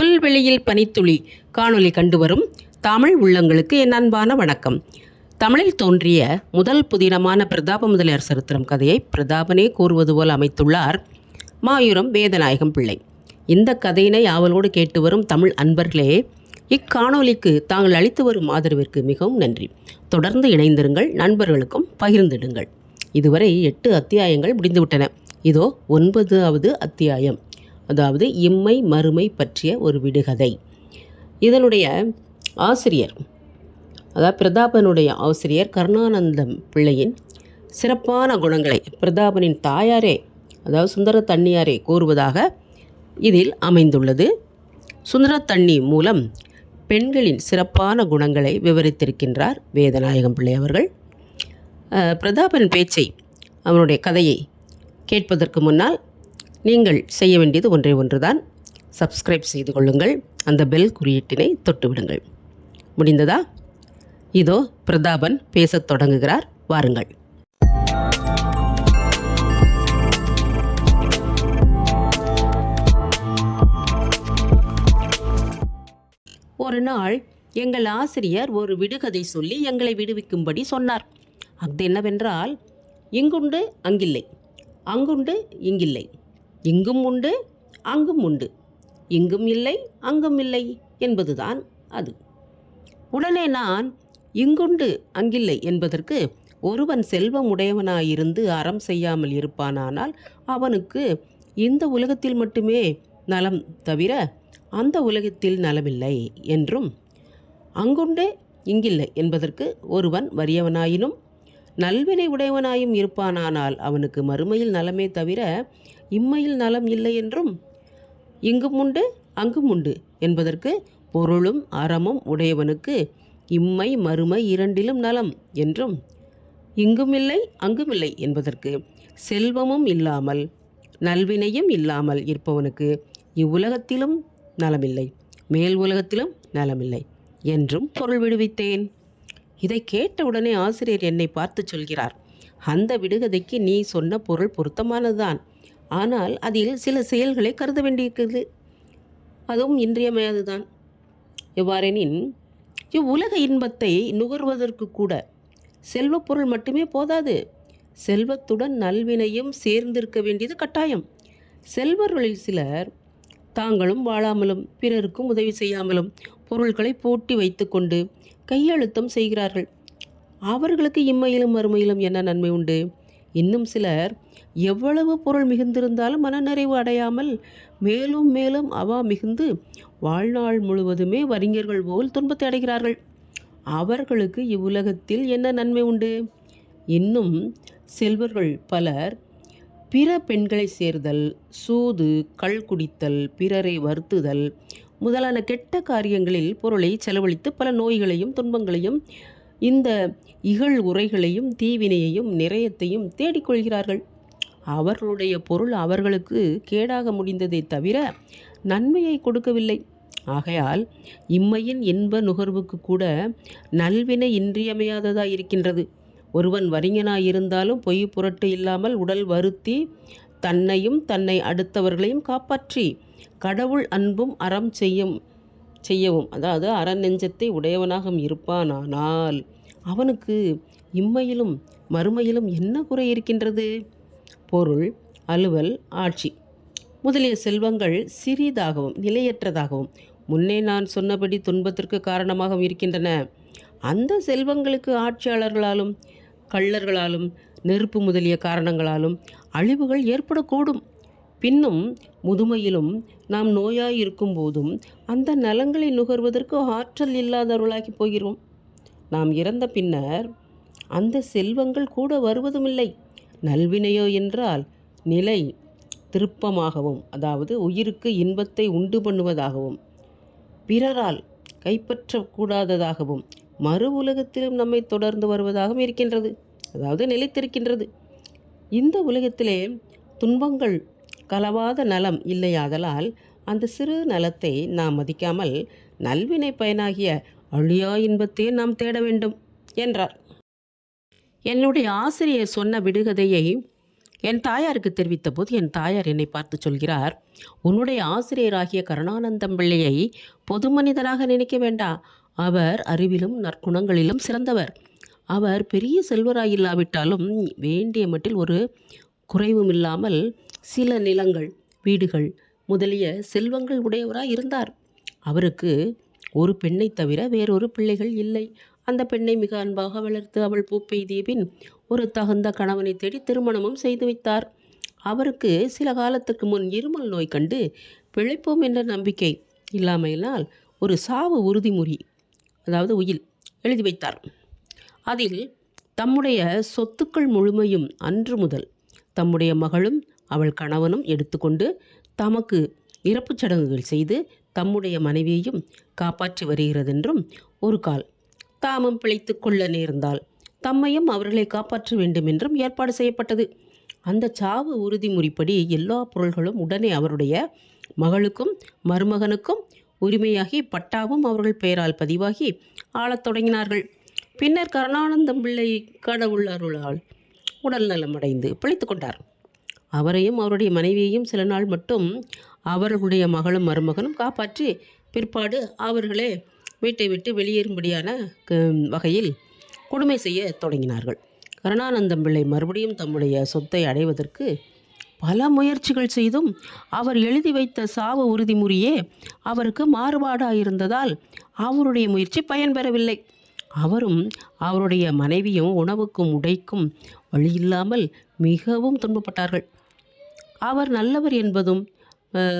புல்வெளியில் பனித்துளி காணொலி கண்டுவரும் தமிழ் உள்ளங்களுக்கு என் அன்பான வணக்கம். தமிழில் தோன்றிய முதல் புதினமான பிரதாப முதலியார் சரித்திரம் கதையை பிரதாபனே கூறுவது போல் அமைத்துள்ளார் மாயூரம் வேதநாயகம் பிள்ளை. இந்த கதையினை ஆவலோடு கேட்டு வரும் தமிழ் அன்பர்களே இக்காணொலிக்கு தாங்கள் அளித்து வரும் ஆதரவிற்கு மிகவும் நன்றி. தொடர்ந்து இணைந்திருங்கள் நண்பர்களுக்கும் பகிர்ந்திடுங்கள். இதுவரை எட்டு அத்தியாயங்கள் முடிந்துவிட்டன. இதோ ஒன்பதாவது அத்தியாயம். அதாவது இம்மை மறுமை பற்றிய ஒரு விடுகதை. இதனுடைய ஆசிரியர் அதாவது பிரதாபனுடைய ஆசிரியர் கருணானந்தம் பிள்ளையின் சிறப்பான குணங்களை பிரதாபனின் தாயாரே அதாவது சுந்தர தண்ணியாரே கூறுவதாக இதில் அமைந்துள்ளது. சுந்தர தண்ணி மூலம் பெண்களின் சிறப்பான குணங்களை விவரித்திருக்கின்றார் வேதநாயகம் பிள்ளை அவர்கள். பிரதாபன் பேச்சை அவனுடைய கதையை கேட்பதற்கு முன்னால் நீங்கள் செய்ய வேண்டியது ஒன்றே ஒன்றுதான். சப்ஸ்கிரைப் செய்து கொள்ளுங்கள். அந்த பெல் குறியீட்டினை தொட்டுவிடுங்கள் முடிந்ததா? இதோ பிரதாபன் பேசத் தொடங்குகிறார். வாருங்கள். ஒரு நாள் எங்கள் ஆசிரியர் ஒரு விடுகதை சொல்லி எங்களை விடுவிக்கும்படி சொன்னார். அது என்னவென்றால் இங்குண்டு அங்கில்லை அங்குண்டு இங்கில்லை. இங்கும் உண்டு அங்கும் உண்டு. இங்கும் இல்லை அங்கும் இல்லை என்பதுதான் அது. உடனே நான் இங்குண்டு அங்கில்லை என்பதற்கு ஒருவன் செல்வம் உடையவனாயிருந்து அறம் செய்யாமல் இருப்பானானால் அவனுக்கு இந்த உலகத்தில் மட்டுமே நலம் தவிர அந்த உலகத்தில் நலமில்லை என்றும் அங்குண்டு இங்கில்லை என்பதற்கு ஒருவன் வறியவனாயினும் நல்வினை உடையவனாயும் இருப்பானானால் அவனுக்கு மறுமையில் நலமே தவிர இம்மையில் நலம் இல்லை என்றும் இங்கும் உண்டு அங்கும் உண்டு என்பதற்கு பொருளும் அறமும் உடையவனுக்கு இம்மை மறுமை இரண்டிலும் நலம் என்றும் இங்கும் இல்லை அங்கும் இல்லை என்பதற்கு செல்வமும் இல்லாமல் நல்வினையும் இல்லாமல் இருப்பவனுக்கு இவ்வுலகத்திலும் நலமில்லை மேல் உலகத்திலும் நலமில்லை என்றும் பொருள் விடுவித்தேன். இதை கேட்டவுடனே ஆசிரியர் என்னை பார்த்து சொல்கிறார் அந்த விடுகதைக்கு நீ சொன்ன பொருள் பொருத்தமானதுதான். ஆனால் அதில் சில செயல்களை கருத வேண்டியிருக்கிறது. அதுவும் இன்றியமையாதுதான் எவ்வாறெனின் இவ்வுலக இன்பத்தை நுகர்வதற்கு கூட செல்வப் பொருள் மட்டுமே போதாது. செல்வத்துடன் நல்வினையும் சேர்ந்திருக்க வேண்டியது கட்டாயம். செல்வர்களில் சிலர் தாங்களும் வாழாமலும் பிறருக்கும் உதவி செய்யாமலும் பொருள்களை பூட்டி வைத்துக்கொண்டு கையழுத்தம் செய்கிறார்கள். அவர்களுக்கு இம்மையிலும் மறுமையிலும் என்ன நன்மை உண்டு? இன்னும் சிலர் எவ்வளவு பொருள் மிகுந்திருந்தாலும் மனநிறைவு அடையாமல் மேலும் மேலும் அவா மிகுந்து வாழ்நாள் முழுவதுமே வறிஞர்கள் போல் துன்பத்தை அடைகிறார்கள். அவர்களுக்கு இவ்வுலகத்தில் என்ன நன்மை உண்டு? இன்னும் செல்வர்கள் பலர் பிற பெண்களை சேர்தல் சூது கள் குடித்தல் பிறரை வருத்துதல் முதலான கெட்ட காரியங்களில் பொருளை செலவழித்து பல நோய்களையும் துன்பங்களையும் இந்த இகழ் உரைகளையும் தீவினையையும் நிறையத்தையும் தேடிக்கொள்கிறார்கள். அவர்களுடைய பொருள் அவர்களுக்கு கேடாக முடிந்ததை தவிர நன்மையை கொடுக்கவில்லை. ஆகையால் இம்மையின் இன்ப நுகர்வுக்கு கூட நல்வினை இன்றியமையாததாய் இருக்கின்றது ஒருவன் வறிஞனாயிருந்தாலும் பொய் புரட்டு இல்லாமல் உடல் வருத்தி தன்னையும் தன்னை அடுத்தவர்களையும் காப்பாற்றி கடவுள் அன்பும் அறம் செய்யும் செய்யவும். அதாவது அறநெஞ்சத்தை உடையவனாக இருப்பானானால் அவனுக்கு இம்மையிலும் மறுமையிலும் என்ன குறை இருக்கின்றது? பொருள் அலுவல் ஆட்சி. முதலிய செல்வங்கள் சிறிதாகவும் நிலையற்றதாகவும் முன்னே நான் சொன்னபடி துன்பத்திற்கு காரணமாகவும் இருக்கின்றன. அந்த செல்வங்களுக்கு ஆட்சியாளர்களாலும் கள்ளர்களாலும் நெருப்பு முதலிய காரணங்களாலும் அழிவுகள் ஏற்படக்கூடும். பின்னும் முதுமையிலும் நாம் நோயாய் இருக்கும் போதும் அந்த நலங்களை நுகர்வதற்கு ஆற்றல் இல்லாதவர்களாகி போகிறோம். நாம் இறந்த பின்னர் அந்த செல்வங்கள் கூட வருவதுமில்லை. நல்வினையோ என்றால் நிலை திருப்பமாகவும் அதாவது உயிருக்கு இன்பத்தை உண்டு பண்ணுவதாகவும் பிறரால் கைப்பற்றக்கூடாததாகவும் மறு உலகத்திலும் நம்மை தொடர்ந்து வருவதாகவும் இருக்கின்றது. அதாவது நிலைத்திருக்கின்றது. இந்த உலகத்திலே துன்பங்கள் கலவாத நலம் இல்லையாதலால் அந்த சிறு நலத்தை நாம் மதிக்காமல் நல்வினை பயனாகிய அழியா இன்பத்தையே நாம் தேட வேண்டும் என்றார். என்னுடைய ஆசிரியர் சொன்ன விடுகதையை என் தாயாருக்கு தெரிவித்தபோது என் தாயார் என்னை பார்த்து சொல்கிறார் உன்னுடைய ஆசிரியராகிய கருணானந்தம் பிள்ளையை பொது மனிதராக நினைக்க வேண்டாம் அவர் அறிவிலும் நற்குணங்களிலும் சிறந்தவர். அவர் பெரிய செல்வராயில்லாவிட்டாலும் வேண்டிய மட்டில் ஒரு குறைவும் இல்லாமல் சில நிலங்கள் வீடுகள் முதலிய செல்வங்கள் உடையவராக இருந்தார். அவருக்கு ஒரு பெண்ணை தவிர வேறொரு பிள்ளைகள் இல்லை. அந்த பெண்ணை மிக அன்பாக வளர்த்து அவள் பூப்பெய்திய பின் ஒரு தகுந்த கணவனை தேடி திருமணமும் செய்து வைத்தார். அவருக்கு சில காலத்துக்கு முன் இருமல் நோய் கண்டு பிழைப்போம் என்ற நம்பிக்கை இல்லாமையினால் ஒரு சாவு உறுதிமொழி அதாவது உயில் எழுதி வைத்தார். அதில் தம்முடைய சொத்துக்கள் முழுமையும் அன்று முதல் தம்முடைய மகளும் அவள் கணவனும் எடுத்துக்கொண்டு தமக்கு இறப்புச் சடங்குகள் செய்து தம்முடைய மனைவியையும் காப்பாற்றி வருகிறதென்றும் ஒரு கால். தாமும் பிழைத்து கொள்ள நேர்ந்தால் தம்மையும் அவர்களை காப்பாற்ற வேண்டும் என்றும் ஏற்பாடு செய்யப்பட்டது. அந்த சாவு உறுதிமுறைப்படி எல்லா பொருள்களும் உடனே அவருடைய மகளுக்கும் மருமகனுக்கும் உரிமையாகி பட்டாவும் அவர்கள் பெயரால் பதிவாகி ஆளத் தொடங்கினார்கள். பின்னர் கருணானந்தம் பிள்ளை கடவுள் அருளால் உடல் நலமடைந்து பிழைத்து கொண்டார். அவரையும் அவருடைய மனைவியையும் சில நாள் மட்டும் அவர்களுடைய மகளும் மருமகனும் காப்பாற்றி பிற்பாடு அவர்களே வீட்டை விட்டு வெளியேறும்படியான க- வகையில் கொடுமை செய்ய தொடங்கினார்கள். கருணானந்தம் பிள்ளை மறுபடியும் தம்முடைய சொத்தை அடைவதற்கு பல முயற்சிகள் செய்தும் அவர் எழுதி வைத்த சாவு உறுதிமொழியே அவருக்கு மாறுபாடாயிருந்ததால் அவருடைய முயற்சி பயன்பெறவில்லை அவரும் அவருடைய மனைவியும் உணவுக்கும் உடைக்கும் வழியில்லாமல் மிகவும் துன்பப்பட்டார்கள். அவர் நல்லவர் என்பதும்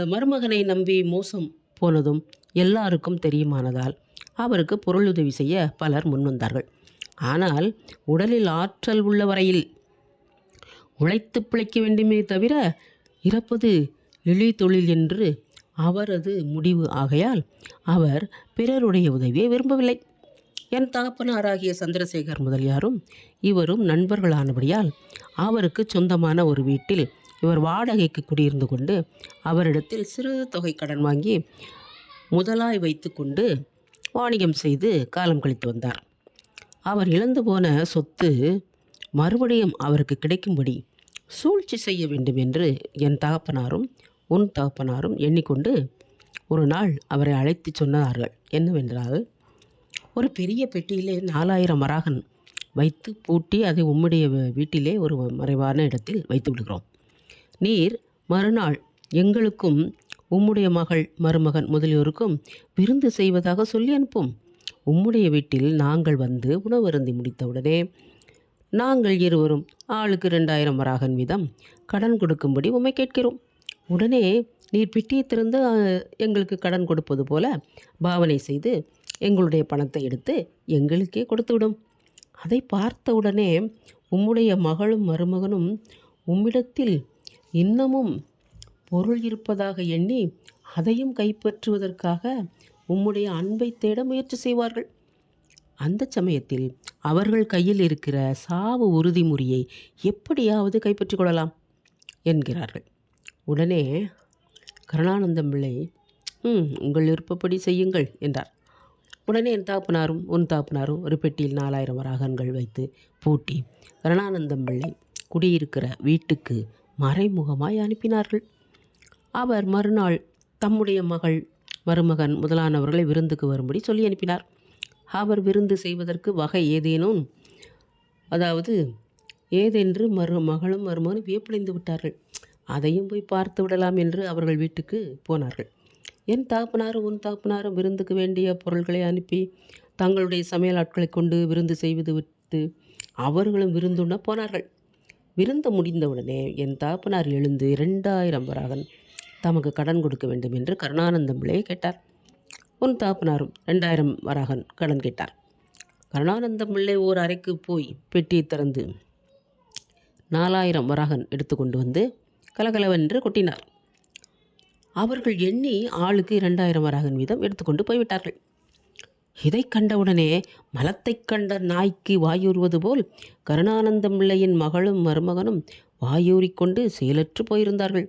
மருமகனை நம்பி மோசம் போனதும் எல்லாருக்கும் தெரியுமானதால் அவருக்கு பொருளுதவி செய்ய பலர் முன்வந்தார்கள் ஆனால் உடலில் ஆற்றல் உள்ள வரையில் உழைத்து பிழைக்க வேண்டுமே தவிர இறப்பது எளி தொழில் என்று அவரது முடிவு ஆகையால் அவர் பிறருடைய உதவியை விரும்பவில்லை. என் தகப்பனாராகிய சந்திரசேகர் முதலியாரும் இவரும் நண்பர்களானபடியால் அவருக்கு சொந்தமான ஒரு வீட்டில் இவர் வாடகைக்கு குடியிருந்து கொண்டு அவரிடத்தில் சிறு தொகை கடன் வாங்கி முதலாய் வைத்துக்கொண்டு வாணிகம் செய்து காலம் கழித்து வந்தார். அவர் இழந்து போன சொத்து மறுபடியும் அவருக்கு கிடைக்கும்படி சூழ்ச்சி செய்ய வேண்டும் என்று என் தகப்பனாரும் உன் தகப்பனாரும் எண்ணிக்கொண்டு ஒரு நாள் அவரை அழைத்து சொன்னார்கள். என்னவென்றால் ஒரு பெரிய பெட்டியிலே நாலாயிரம் மராகன் வைத்து பூட்டி அதை உம்முடைய வீட்டிலே ஒரு மறைவான இடத்தில் வைத்து விடுகிறோம். நீர் மறுநாள் எங்களுக்கும் உம்முடைய மகள் மருமகன் முதலியோருக்கும் விருந்து செய்வதாக சொல்லி அனுப்பும். உம்முடைய வீட்டில் நாங்கள் வந்து உணவருந்தி முடித்தவுடனே நாங்கள் இருவரும் ஆளுக்கு ரெண்டாயிரம் வராகன் வீதம் கடன் கொடுக்கும்படி உம்மை கேட்கிறோம். உடனே நீர் பிட்டியை திறந்து எங்களுக்கு கடன் கொடுப்பது போல பாவனை செய்து எங்களுடைய பணத்தை எடுத்து எங்களுக்கே கொடுத்துவிடும். அதை பார்த்த உடனே உம்முடைய மகளும் மருமகனும் உம்மிடத்தில் இன்னமும் பொருள் இருப்பதாக எண்ணி அதையும் கைப்பற்றுவதற்காக உம்முடைய அன்பை தேட முயற்சி செய்வார்கள். அந்த சமயத்தில் அவர்கள் கையில் இருக்கிற சாவு உறுதிமொழியை எப்படியாவது கைப்பற்றிக் கொள்ளலாம் என்கிறார்கள். உடனே கருணானந்தம் பிள்ளை ம் உங்கள் விருப்பப்படி செய்யுங்கள் என்றார். உடனே என் தாப்புனாரும் உன் தாப்புனாரும் ஒரு பெட்டியில் நாலாயிரம் வராகன்கள் வைத்து பூட்டி கருணானந்தம் பிள்ளை குடியிருக்கிற வீட்டுக்கு மறைமுகமாய் அனுப்பினார்கள். அவர் மறுநாள் தம்முடைய மகள் மருமகன் முதலானவர்களை விருந்துக்கு வரும்படி சொல்லி அனுப்பினார். அவர் விருந்து செய்வதற்கு வகை ஏதேனும் அதாவது ஏதென்று மரு மகளும் மருமகனும் வியப்படைந்து விட்டார்கள். அதையும் போய் பார்த்து விடலாம் என்று அவர்கள் வீட்டுக்கு போனார்கள். என் தகப்பனாரும் உன் தகப்பனாரும் விருந்துக்கு வேண்டிய பொருள்களை அனுப்பி தங்களுடைய சமையல் ஆட்களை கொண்டு விருந்து செய்வது விட்டு அவர்களும் விருந்துண்ண போனார்கள். விருந்து முடிந்தவுடனே என் தாப்பனார் எழுந்து இரண்டாயிரம் வராகன் தமக்கு கடன் கொடுக்க வேண்டும் என்று கருணானந்தம் பிள்ளையை கேட்டார். உன் தாப்பனாரும் ரெண்டாயிரம் வராகன் கடன் கேட்டார். கருணானந்தம் பிள்ளை ஓர் அறைக்கு போய் பெட்டியை திறந்து நாலாயிரம் வராகன் எடுத்துக்கொண்டு வந்து கலகலவென்று கொட்டினார். அவர்கள் எண்ணி ஆளுக்கு இரண்டாயிரம் வராகன் வீதம் எடுத்துக்கொண்டு போய்விட்டார்கள். இதை கண்டவுடனே மலத்தைக் கண்ட நாய்க்கு வாயூறுவது போல் கருணானந்தம் பிள்ளையின் மகளும் மருமகனும் வாயூறிக்கொண்டு செயலற்று போயிருந்தார்கள்.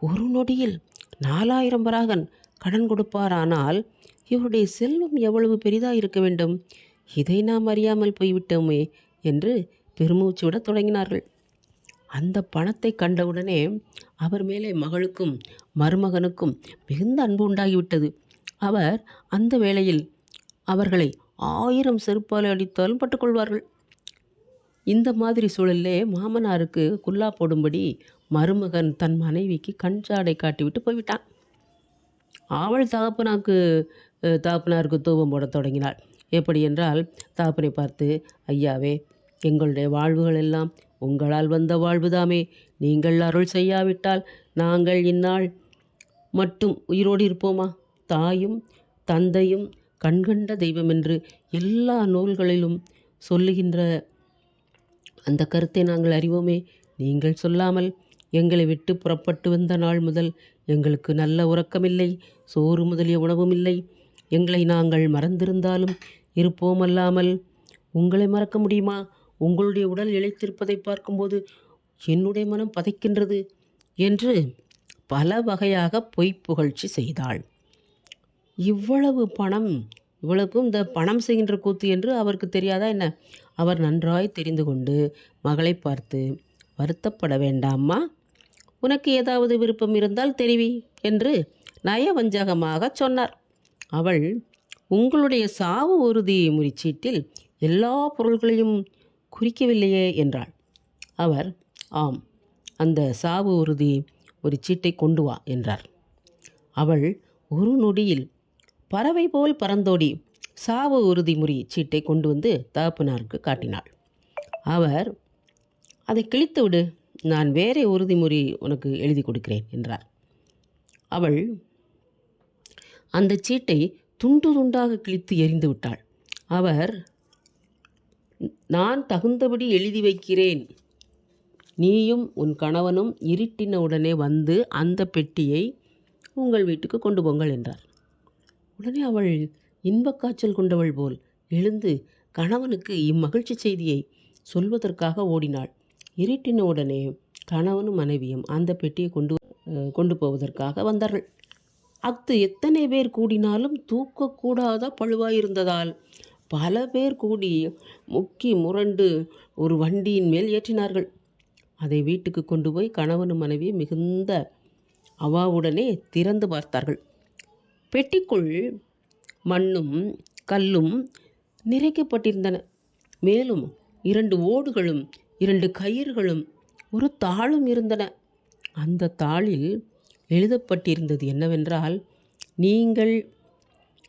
ஒரு நொடியில் நாலாயிரம் வராகன் கடன் கொடுப்பாரானால் இவருடைய செல்வம் எவ்வளவு பெரிதாக இருக்க வேண்டும்? இதை நாம் அறியாமல் போய்விட்டோமே என்று பெருமூச்சு விடத் தொடங்கினார்கள். அந்த பணத்தை கண்டவுடனே அவர் மேலே மகளுக்கும் மருமகனுக்கும் மிகுந்த அன்பு உண்டாகிவிட்டது. அவர் அந்த வேளையில் அவர்களை ஆயிரம் செருப்பால் அடித்தாலும் பட்டுக்கொள்வார்கள். இந்த மாதிரி சூழலிலே மாமனாருக்கு குல்லா போடும்படி மருமகன் தன் மனைவிக்கு கண் சாடை காட்டிவிட்டு போய்விட்டான். அவள் தகப்பனாக்கு தகப்பனாருக்கு தூபம் போடத் தொடங்கினாள். எப்படி என்றால் தகப்பனை பார்த்து ஐயாவே எங்களுடைய வாழ்வுகள் எல்லாம் உங்களால் வந்த வாழ்வுதாமே. நீங்கள் அருள் செய்யாவிட்டால் நாங்கள் இந்நாள் மட்டும் உயிரோடு இருப்போமா? தாயும் தந்தையும் கண்கண்ட தெய்வம் என்று எல்லா நூல்களிலும் சொல்லுகின்ற அந்த கருத்தை நாங்கள் அறிவோமே. நீங்கள் சொல்லாமல் எங்களை விட்டு புறப்பட்டு வந்த நாள் முதல் எங்களுக்கு நல்ல உறக்கமில்லை சோறு முதலிய உணவும் இல்லை எங்களை நாங்கள் மறந்திருந்தாலும் இருப்போமல்லாமல் உங்களை மறக்க முடியுமா? உங்களுடைய உடல் இழைத்திருப்பதை பார்க்கும்போது என்னுடைய மனம் பதைக்கின்றது என்று பல வகையாக பொய் புகழ்ச்சி செய்தாள். இவ்வளவு பணம் இவ்வளவுக்கும் இந்த பணம் செய்கின்ற கூத்து என்று அவருக்கு தெரியாதா என்ன? அவர் நன்றாய் தெரிந்து கொண்டு மகளை பார்த்து வருத்தப்பட வேண்டாம்மா. உனக்கு ஏதாவது விருப்பம் இருந்தால் தெரிவி என்று நயவஞ்சகமாக சொன்னார். அவள் உங்களுடைய சாவு உறுதி முறிச்சீட்டில் எல்லா பொருள்களையும் குறிக்கவில்லையே என்றாள். அவர் ஆம் அந்த சாவு உறுதி ஒரு சீட்டை கொண்டு வா என்றார். அவள் ஒரு நொடியில் பறவை போல் பறந்தோடி சாவு உறுதிமுறி சீட்டை கொண்டு வந்து தகப்பனாருக்கு காட்டினாள். அவர் அதை கிழித்து விடு நான் வேறே உறுதிமொழி உனக்கு எழுதி கொடுக்கிறேன் என்றார். அவள் அந்த சீட்டை துண்டு துண்டாக கிழித்து எரிந்து விட்டாள். அவர் நான் தகுந்தபடி எழுதி வைக்கிறேன். நீயும் உன் கணவனும் இருட்டின உடனே வந்து அந்த பெட்டியை உங்கள் வீட்டுக்கு கொண்டு போங்கள் என்றார். உடனே அவள் இன்பக் காய்ச்சல் கொண்டவள் போல் எழுந்து கணவனுக்கு இம்மகிழ்ச்சி செய்தியை சொல்வதற்காக ஓடினாள். இருட்டின உடனே கணவனும் மனைவியும் அந்த பெட்டியை கொண்டு கொண்டு போவதற்காக வந்தார்கள். அஃது எத்தனை பேர் கூடினாலும் தூக்கக்கூடாத பழுவாயிருந்ததால் பல பேர் கூடி முக்கி முரண்டு ஒரு வண்டியின் மேல் ஏற்றினார்கள். அதை வீட்டுக்கு கொண்டு போய் கணவனும் மனைவி மிகுந்த அவாவுடனே திறந்து பார்த்தார்கள். பெட்டிக்குள் மண்ணும் கல்லும் நிறைக்கப்பட்டிருந்தன. மேலும் இரண்டு ஓடுகளும் இரண்டு கயிறுகளும் ஒரு தாளும் இருந்தன. அந்த தாளில் எழுதப்பட்டிருந்தது என்னவென்றால் நீங்கள்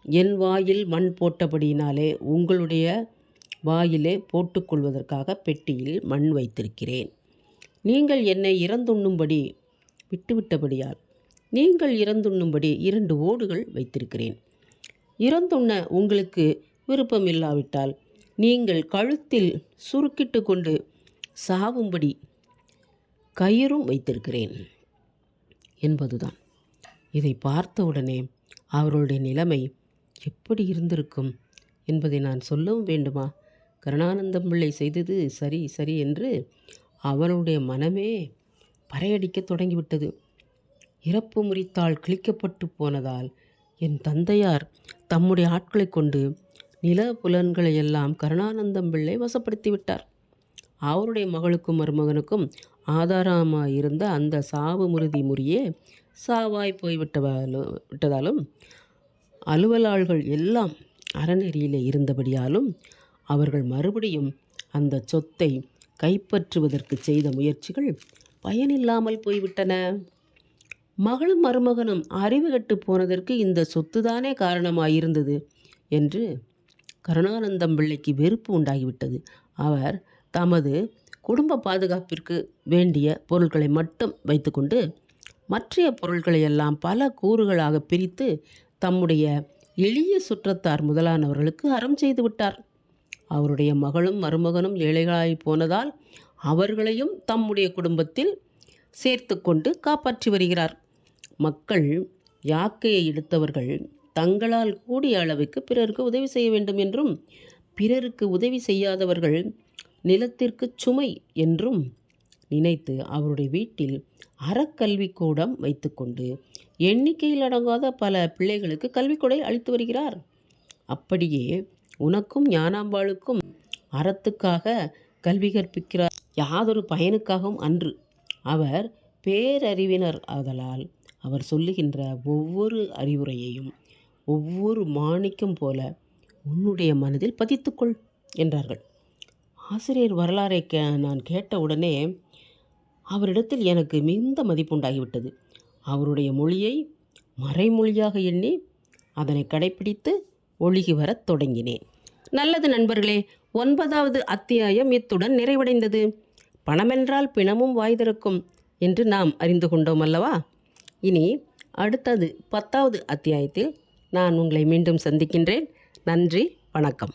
என் வாயில் மண் போட்டபடியினாலே உங்களுடைய வாயிலே போட்டுக்கொள்வதற்காக பெட்டியில் மண் வைத்திருக்கிறேன். நீங்கள் என்னை இறந்துண்ணும்படி விட்டுவிட்டபடியால் நீங்கள் இறந்துண்ணும்படி இரண்டு ஓடுகள் வைத்திருக்கிறேன். இறந்துண்ண உங்களுக்கு விருப்பம் இல்லாவிட்டால் நீங்கள் கழுத்தில் சுருக்கிட்டு கொண்டு சாவும்படி கயிறும் வைத்திருக்கிறேன் என்பதுதான். இதை பார்த்தவுடனே அவர்களுடைய நிலைமை எப்படி இருந்திருக்கும் என்பதை நான் சொல்லவும் வேண்டுமா? கருணானந்தம் பிள்ளை செய்தது சரி சரி என்று அவனுடைய மனமே பறையடிக்கத் தொடங்கிவிட்டது. இறப்பு முறித்தால் கிழிக்கப்பட்டு போனதால் என் தந்தையார் தம்முடைய ஆட்களைக் கொண்டு நில புலன்களை எல்லாம் கருணானந்தம் பிள்ளை வசப்படுத்தி விட்டார் அவருடைய மகளுக்கும் மருமகனுக்கும் ஆதாரமாக இருந்த அந்த சாவு முறுதி முறியே சாவாய் போய்விட்டதாலும் விட்டதாலும் அலுவலாள்கள் எல்லாம் அறநெறியிலே இருந்தபடியாலும் அவர்கள் மறுபடியும் அந்த சொத்தை கைப்பற்றுவதற்கு செய்த முயற்சிகள் பயனில்லாமல் போய்விட்டன. மகளும் மருமகனும் அறிவு கெட்டு போனதற்கு இந்த சொத்துதானே காரணமாயிருந்தது என்று கருணானந்தம் பிள்ளைக்கு வெறுப்பு உண்டாகிவிட்டது. அவர் தமது குடும்ப பாதுகாப்பிற்கு வேண்டிய பொருட்களை மட்டும் வைத்துக்கொண்டு மற்றைய பொருட்களை எல்லாம் பல கூறுகளாக பிரித்து தம்முடைய எளிய சுற்றத்தார் முதலானவர்களுக்கு அறம் செய்து விட்டார். அவருடைய மகளும் மருமகனும் ஏழைகளாய் போனதால் அவர்களையும் தம்முடைய குடும்பத்தில் சேர்த்து கொண்டு காப்பாற்றி வருகிறார். மக்கள் யாக்கையை எடுத்தவர்கள் தங்களால் கூடிய அளவுக்கு பிறருக்கு உதவி செய்ய வேண்டும் என்றும் பிறருக்கு உதவி செய்யாதவர்கள் நிலத்திற்கு சுமை என்றும் நினைத்து அவருடைய வீட்டில் அறக்கல்விக்கூடம் வைத்துக்கொண்டு எண்ணிக்கையில் அடங்காத பல பிள்ளைகளுக்கு கல்விக்கூடை அளித்து வருகிறார். அப்படியே உனக்கும் ஞானாம்பாளுக்கும் அறத்துக்காக கல்வி கற்பிக்கிறார். யாதொரு பயனுக்காகவும் அன்று அவர் பேரறிவினர் ஆதலால் அவர் சொல்லுகின்ற ஒவ்வொரு அறிவுரையையும் ஒவ்வொரு மாணிக்கம் போல உன்னுடைய மனதில் பதித்துக்கொள் என்றார்கள். ஆசிரியர் வரலாறை கே நான் கேட்ட உடனே அவரிடத்தில் எனக்கு மிகுந்த மதிப்புண்டாகிவிட்டது. அவருடைய மொழியை மறைமொழியாக எண்ணி அதனை கடைப்பிடித்து ஒழுகி வரத் தொடங்கினேன். நல்லது நண்பர்களே ஒன்பதாவது அத்தியாயம் இத்துடன் நிறைவடைந்தது. பணமென்றால் பிணமும் வாய் திறக்கும் என்று நாம் அறிந்து கொண்டோம் அல்லவா? இனி அடுத்தது பத்தாவது அத்தியாயத்தில் நான் உங்களை மீண்டும் சந்திக்கின்றேன். நன்றி வணக்கம்.